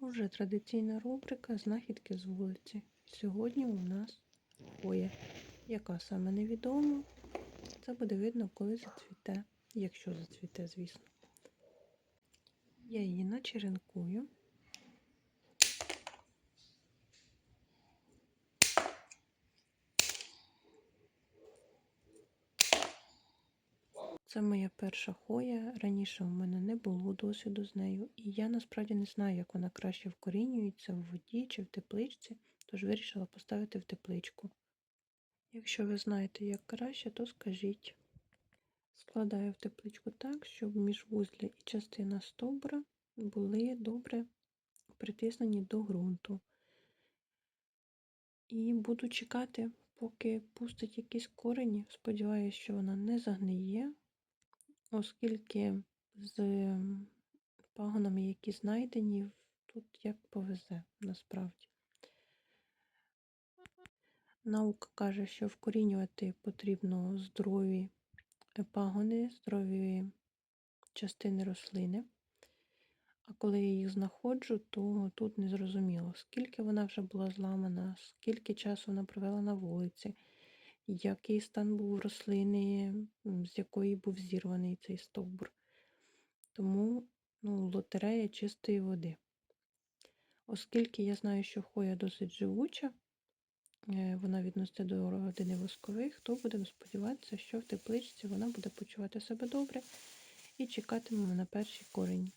Уже традиційна рубрика Знахідки з вулиці. Сьогодні у нас хвоя, яка саме невідома. Це буде видно, коли зацвіте, якщо зацвіте, звісно. Я її начеренкую. Це моя перша хоя. Раніше у мене не було досвіду з нею, і я насправді не знаю, як вона краще вкорінюється в воді чи в тепличці, тож вирішила поставити в тепличку. Якщо ви знаєте, як краще, то скажіть. Складаю в тепличку так, щоб міжвузля і частина стовбура були добре притиснені до ґрунту. І буду чекати, поки пустить якісь корені. Сподіваюся, що вона не загниє, оскільки з пагонами, які знайдені, тут як повезе насправді. Наука каже, що вкорінювати потрібно здорові пагони, здорові частини рослини. А коли я їх знаходжу, то тут не зрозуміло, скільки вона вже була зламана, скільки часу вона провела на вулиці, який стан був рослини, з якої був зірваний цей стовбур. Тому ну, лотерея чистої води. Оскільки я знаю, що хоя досить живуча, е, вона відноситься до родини воскових, то будемо сподіватися, що в тепличці вона буде почувати себе добре і чекатимемо на перші корені.